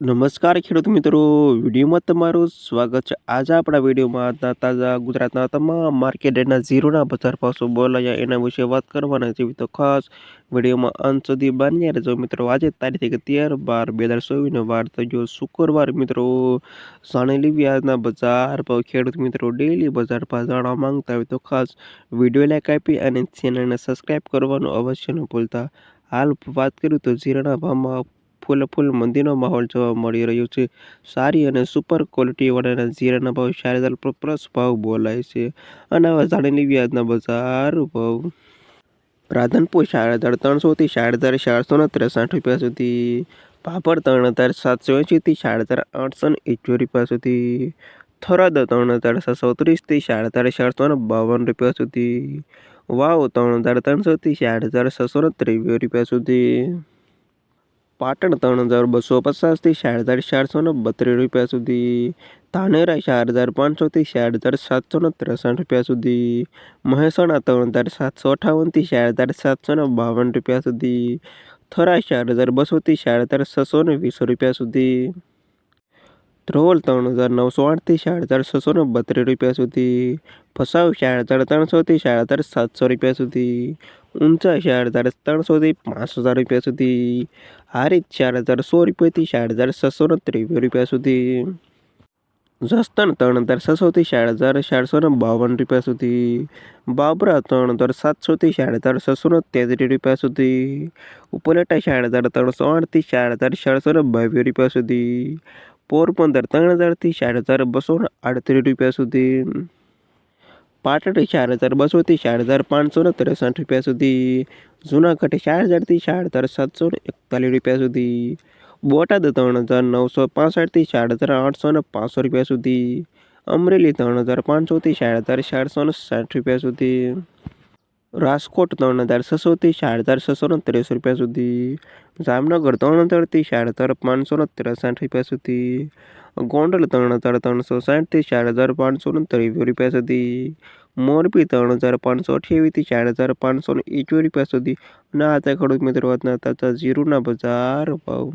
નમસ્કાર ખેડૂત મિત્રો, વિડીયોમાં તમારું સ્વાગત છે. આજે આપણા વિડીયોમાં તાજા ગુજરાતના તમામ માર્કેટના ઝીરોના બજાર ભાવ બોલાયા એના વિશે વાત કરવાના છે તો ખાસ વિડીયોમાં અંત સુધી બન્યા રહેજો મિત્રો. આજે તારીખ તેર બાર બે હજાર ચોવીસનો વાર થયો. શુક્રવાર મિત્રો જાણી લેવી આજના બજાર ભાવ. ખેડૂત મિત્રો ડેલી બજાર ભાવ જાણવા માંગતા હોય તો ખાસ વીડિયો લાઈક આપી અને ચેનલને સબસ્ક્રાઈબ કરવાનું અવશ્ય ન ભૂલતા. હાલ વાત કરું તો ઝીરોના ભાવમાં ફૂલ ફૂલ મંદીનો માહોલ જોવા મળી રહ્યો છે. સારી અને સુપર ક્વોલિટી વાળાના જીરાના ભાવ હજાર પ્લસ ભાવ બોલાય છે. અને હવે જાણીની વ્યાજના બજાર ભાવ. રાધનપુર સાડા હજાર ત્રણસોથી સાડા હજાર ચારસો ને ત્રેસઠ રૂપિયા સુધી. પાપડ ત્રણ હજાર સાતસો એંશીથી સાડા હજાર આઠસો ને એકવીસ રૂપિયા સુધી. થરાદ ત્રણ હજાર સાતસો ત્રીસથી સાડા હજાર ચારસો ને બાવન રૂપિયા સુધી. વાવ ત્રણ હજાર ત્રણસોથી સાડા હજાર છસો ને ત્રેવીસ રૂપિયા સુધી. પાટણ ત્રણ હજાર બસો પચાસથી ચાર હજાર ચારસો ને બત્રીસ રૂપિયા સુધી. ધાનેરા ચાર હજાર પાંચસોથી ચાર હજાર સાતસો ને ત્રેસઠ રૂપિયા સુધી. મહેસાણા ત્રણ હજાર સાતસો અઠાવનથી ચાર હજાર સાતસો ને બાવન રૂપિયા સુધી. થરા ચાર હજાર બસોથી ચાર હજાર છસો ને વીસ રૂપિયા સુધી. ધ્રોલ ત્રણ હજાર નવસો આઠથી ચાર હજાર છસો ને બત્રીસ રૂપિયા સુધી ફસાવ ચાર હજાર ત્રણસોથી ચાર હજાર સાતસો રૂપિયા સુધી ઊંચા ચાર હજાર ત્રણસોથી પાંચ હજાર રૂપિયા સુધી હારીત ચાર હજાર સો રૂપિયાથી ચાર હજાર છસો ને ત્રેવીસ રૂપિયા સુધી જસ્તન ત્રણ હજાર છસોથી ચાર હજાર ચારસો ને બાવન રૂપિયા સુધી બાબરા ત્રણ હજાર સાતસોથી ચાર હજાર છસો ને તેત્રીસ રૂપિયા સુધી ઉપલેટા ચાર હજાર ત્રણસો આઠથી ચાર હજાર ચારસો ને બાવીસ રૂપિયા સુધી પોરબંદર ત્રણ હજારથી ચાર હજાર બસો આડત્રીસ રૂપિયા સુધી. પાટણ ચાર હજાર બસોથી ચાર હજાર પાંચસો ને ત્રેસઠ રૂપિયા સુધી. જૂનાગઢ ચાર હજારથી ચાર હજાર સાતસો ને એકતાલીસ રૂપિયા સુધી. બોટાદ ત્રણ હજાર નવસો પાસઠથી ચાર હજાર આઠસો ને પાંચસો રૂપિયા સુધી. અમરેલી ત્રણ હજાર પાંચસોથી ચાર હજાર ચારસો ને સાઠ રૂપિયા સુધી. રાજકોટ ત્રણ હજાર છસોથી ચાર હજાર છસો ને ત્રીસ રૂપિયા સુધી. જામનગર ત્રણ હજારથી ચાર હજાર પાંચસો ને ત્રેસાઠ રૂપિયા સુધી. ગોંડલ ત્રણ હજાર ત્રણસો સાઠથી ચાર હજાર પાંચસો ને ત્રેવીસ રૂપિયા સુધી. મોરબી ત્રણ હજાર પાંચસો અઠ્યાવીસથી ચાર હજાર પાંચસો ને એકવીસ રૂપિયા સુધી. અને આ ખેડૂત મિત્રો વાતના તાજા જીરુના બજાર ભાવ.